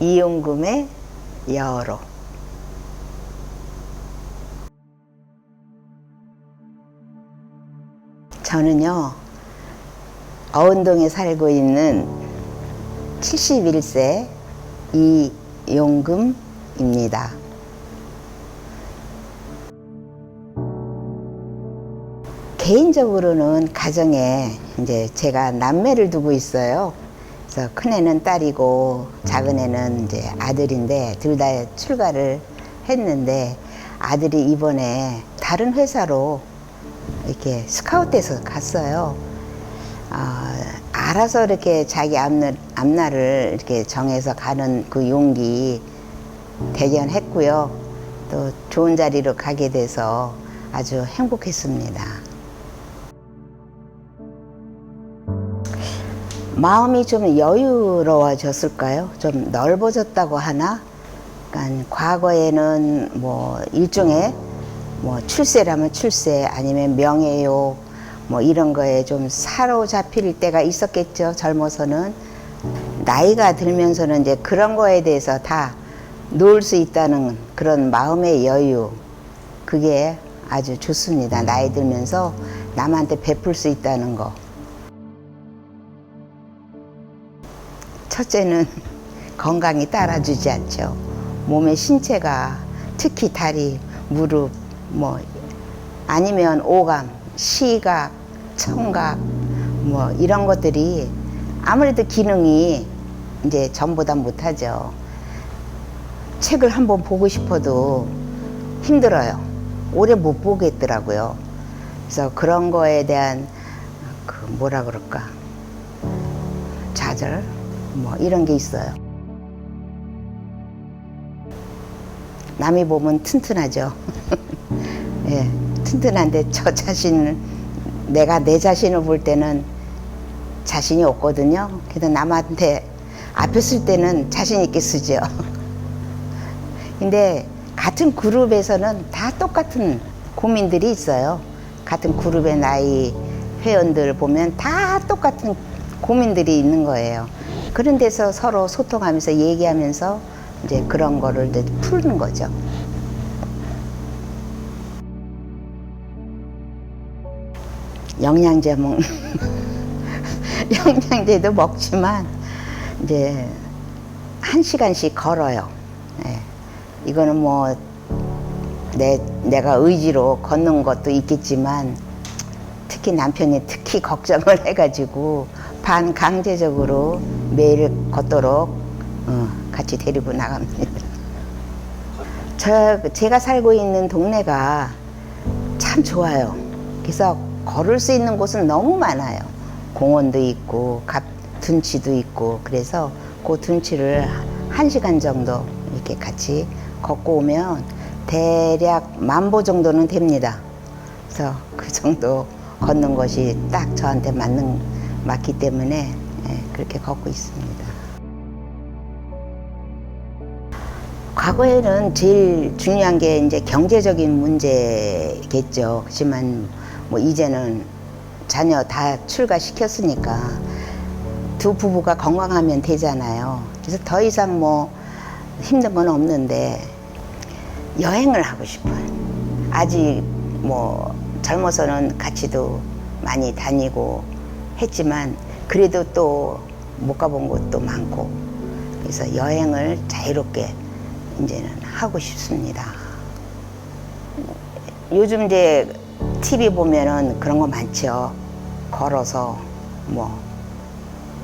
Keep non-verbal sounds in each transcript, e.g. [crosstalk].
이용금의 여로. 저는요, 어운동에 살고 있는 71세 이용금입니다. 개인적으로는 가정에 이제 제가 남매를 두고 있어요. 그래서 큰애는 딸이고 작은애는 이제 아들인데 둘 다 출가를 했는데 아들이 이번에 다른 회사로 이렇게 스카웃돼서 갔어요. 아, 알아서 이렇게 자기 앞날, 앞날을 이렇게 정해서 가는 그 용기 대견했고요. 또 좋은 자리로 가게 돼서 아주 행복했습니다. 마음이 좀 여유로워졌을까요? 좀 넓어졌다고 하나? 그러니까 과거에는 뭐 일종의 뭐 출세라면 출세 아니면 명예욕 뭐 이런 거에 좀 사로잡힐 때가 있었겠죠. 젊어서는 나이가 들면서는 이제 그런 거에 대해서 다 놓을 수 있다는 그런 마음의 여유 그게 아주 좋습니다. 나이 들면서 남한테 베풀 수 있다는 거. 첫째는 건강이 따라주지 않죠. 몸의 신체가 특히 다리, 무릎, 뭐 아니면 오감, 시각, 청각 뭐 이런 것들이 아무래도 기능이 이제 전보다 못하죠. 책을 한번 보고 싶어도 힘들어요. 오래 못 보겠더라고요. 그래서 그런 거에 대한 그 뭐라 그럴까 좌절 뭐 이런 게 있어요. 남이 보면 튼튼하죠. [laughs] 예, 튼튼한데 저 자신을 내가 내 자신을 볼 때는 자신이 없거든요. 그래도 남한테 앞에 쓸 때는 자신 있게 쓰죠. [laughs] 근데 같은 그룹에서는 다 똑같은 고민들이 있어요. 같은 그룹의 나이 회원들 보면 다 똑같은 고민들이 있는 거예요. 그런 데서 서로 소통하면서 얘기하면서 이제 그런 거를 이제 푸는 거죠. 영양제 먹 [laughs] 영양제도 먹지만 이제 한 시간씩 걸어요. 예. 이거는 뭐 내, 내가 의지로 걷는 것도 있겠지만 특히 남편이 특히 [laughs] 걱정을 해가지고 반강제적으로 매일 걷도록 어, 같이 데리고 나갑니다. 저, 제가 살고 있는 동네가 참 좋아요. 그래서 걸을 수 있는 곳은 너무 많아요. 공원도 있고, 갑, 둔치도 있고, 그래서 그 둔치를 한 시간 정도 이렇게 같이 걷고 오면 대략 만보 정도는 됩니다. 그래서 그 정도 걷는 것이 딱 저한테 맞는, 맞기 때문에 예, 그렇게 걷고 있습니다. 과거에는 제일 중요한 게 이제 경제적인 문제겠죠. 그렇지만 뭐 이제는 자녀 다 출가시켰으니까 두 부부가 건강하면 되잖아요. 그래서 더 이상 뭐 힘든 건 없는데 여행을 하고 싶어요. 아직 뭐 젊어서는 같이도 많이 다니고 했지만 그래도 또 못 가본 곳도 많고 그래서 여행을 자유롭게 이제는 하고 싶습니다. 요즘 이제 TV 보면은 그런 거 많죠. 걸어서 뭐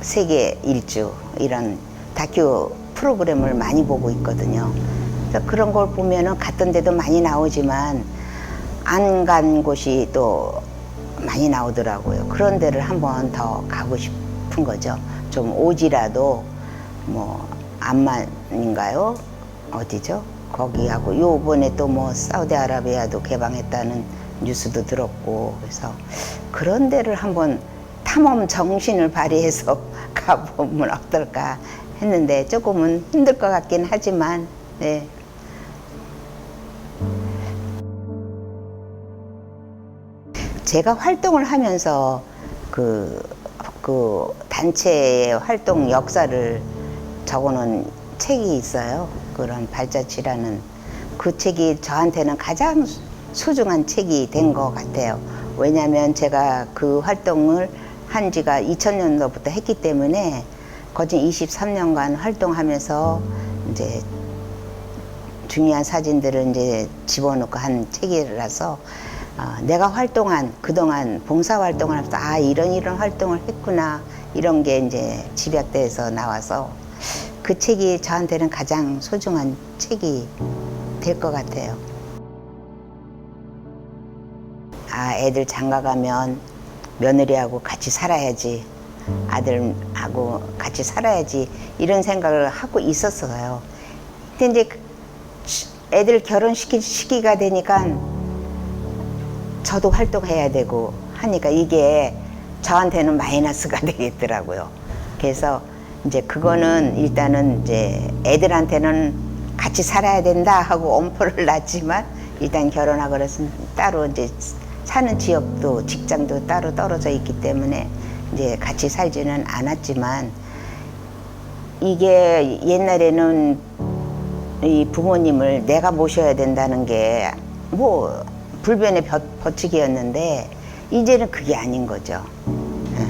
세계 일주 이런 다큐 프로그램을 많이 보고 있거든요. 그래서 그런 걸 보면은 갔던 데도 많이 나오지만 안 간 곳이 또 많이 나오더라고요. 그런 데를 한번 더 가고 싶은 거죠. 좀 오지라도 뭐 암만인가요? 어디죠? 거기하고 요번에 또 뭐 사우디아라비아도 개방했다는 뉴스도 들었고 그래서 그런 데를 한번 탐험 정신을 발휘해서 [laughs] 가보면 어떨까 했는데 조금은 힘들 것 같긴 하지만 네. 제가 활동을 하면서 그, 그 단체의 활동 역사를 적어놓은 책이 있어요. 그런 발자취라는 그 책이 저한테는 가장 수- 소중한 책이 된 것 같아요. 왜냐하면 제가 그 활동을 한 지가 2000년도부터 했기 때문에 거진 23년간 활동하면서 이제 중요한 사진들을 이제 집어넣고 한 책이라서 어, 내가 활동한 그동안 봉사 활동을 하면서 아 이런 이런 활동을 했구나 이런 게 이제 집약돼서 나와서 그 책이 저한테는 가장 소중한 책이 될 것 같아요. 아 애들 장가 가면 며느리하고 같이 살아야지 아들하고 같이 살아야지 이런 생각을 하고 있었어요. 근데 이제 그 애들 결혼시킬 시기가 되니까 저도 활동해야 되고 하니까 이게 저한테는 마이너스가 [laughs] 되겠더라고요. 그래서 이제 그거는 일단은 이제 애들한테는 같이 살아야 된다 하고 엄포를 놨지만 일단 결혼하고 그래서 따로 이제 사는 지역도 직장도 따로 떨어져 있기 때문에 이제 같이 살지는 않았지만 이게 옛날에는 이 부모님을 내가 모셔야 된다는 게뭐 불변의 벼- 법칙이었는데 이제는 그게 아닌 거죠. 예.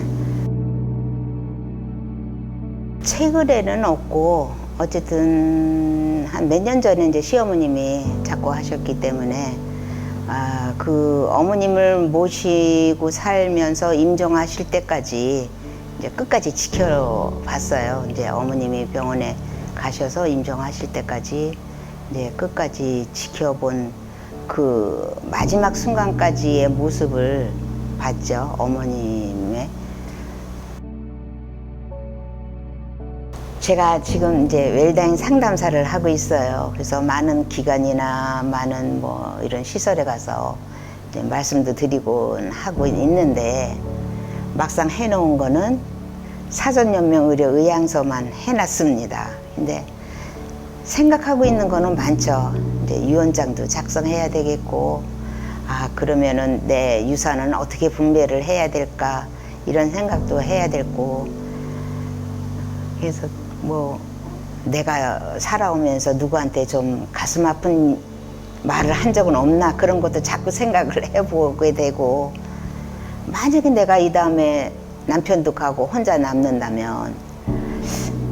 최근에는 없고 어쨌든 한 몇 년 전에 이제 시어머님이 자꾸 하셨기 때문에 아, 그 어머님을 모시고 살면서 임종하실 때까지 이제 끝까지 지켜봤어요. 이제 어머님이 병원에 가셔서 임종하실 때까지 이제 끝까지 지켜본 그 마지막 순간까지의 모습을 봤죠. 어머님의. 제가 지금 이제 웰다잉 상담사를 하고 있어요. 그래서 많은 기관이나 많은 뭐 이런 시설에 가서 말씀도 드리고 하고 있는데 막상 해놓은 거는 사전연명 의료 의향서만 해놨습니다. 근데 생각하고 있는 거는 많죠. 이제 유언장도 작성해야 되겠고, 아, 그러면은 내 유산은 어떻게 분배를 해야 될까, 이런 생각도 해야 되고, 그래서 뭐, 내가 살아오면서 누구한테 좀 가슴 아픈 말을 한 적은 없나, 그런 것도 자꾸 생각을 [laughs] 해보게 되고, 만약에 내가 이 다음에 남편도 가고 혼자 남는다면,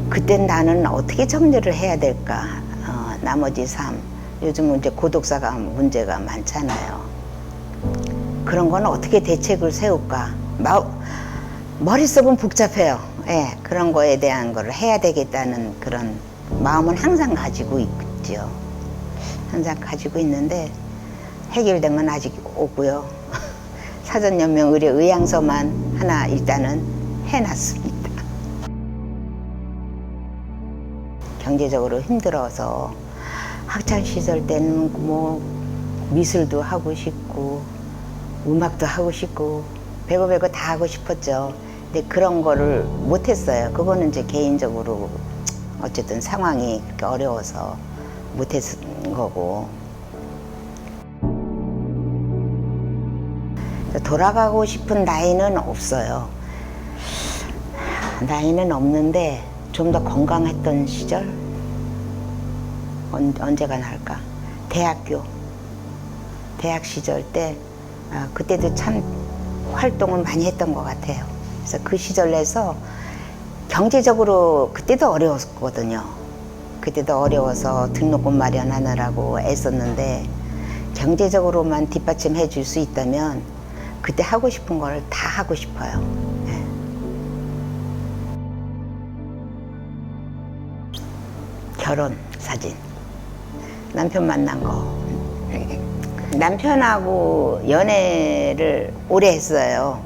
그땐 나는 어떻게 정리를 해야 될까? 어, 나머지 삶. 요즘은 이제 고독사가 문제가 많잖아요. 그런 건 어떻게 대책을 세울까? 마, 머릿속은 복잡해요. 예, 그런 거에 대한 걸 해야 되겠다는 그런 마음은 항상 가지고 있죠. 항상 가지고 있는데 해결된 건 아직 없고요. [laughs] 사전연명 의료 의향서만 하나 일단은 해놨습니다. 경제적으로 힘들어서 학창 시절 때는 뭐 미술도 하고 싶고 음악도 하고 싶고 배고 배고 다 하고 싶었죠. 근데 그런 거를 못 했어요. 그거는 이제 개인적으로 어쨌든 상황이 그렇게 어려워서 못 했은 거고. 돌아가고 싶은 나이는 없어요. 나이는 없는데 좀 더 건강했던 시절 언, 언제가 날까? 대학교 대학 시절 때 아, 그때도 참 활동을 많이 했던 것 같아요. 그래서 그 시절에서 경제적으로 그때도 어려웠거든요. 그때도 어려워서 등록금 마련하느라고 애썼는데 경제적으로만 뒷받침해 줄 수 있다면 그때 하고 싶은 걸 다 하고 싶어요. 예. 결혼 사진 남편 만난 거. 남편하고 연애를 오래 했어요.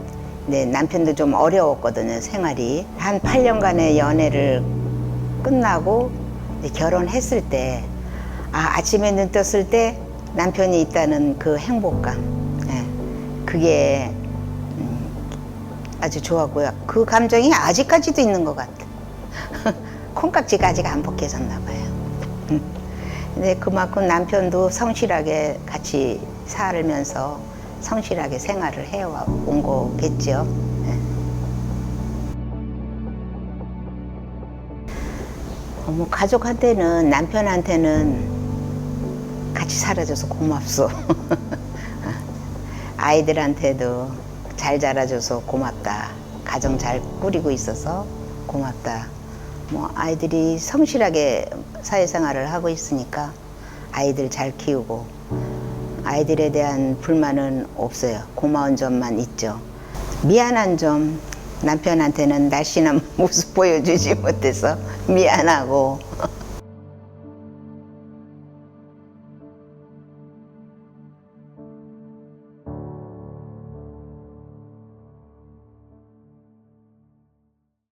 근데 남편도 좀 어려웠거든요 생활이. 한 8년간의 연애를 끝나고 결혼했을 때 아, 아침에 눈 떴을 때 남편이 있다는 그 행복감. 예, 그게 음, 아주 좋았고요. 그 감정이 아직까지도 있는 것 같아요. [laughs] 콩깍지가 아직 안 벗겨졌나 봐요. 음. 근데 그만큼 남편도 성실하게 같이 살면서 성실하게 생활을 해온 거겠죠. 예. 어, 뭐 가족한테는 남편한테는 같이 살아줘서 고맙소. [laughs] 아이들한테도 잘 자라줘서 고맙다. 가정 잘 꾸리고 있어서 고맙다. 뭐 아이들이 성실하게 사회생활을 하고 있으니까 아이들 잘 키우고 아이들에 대한 불만은 없어요. 고마운 점만 있죠. 미안한 점 남편한테는 날씬한 [laughs] 모습 보여주지 못해서 미안하고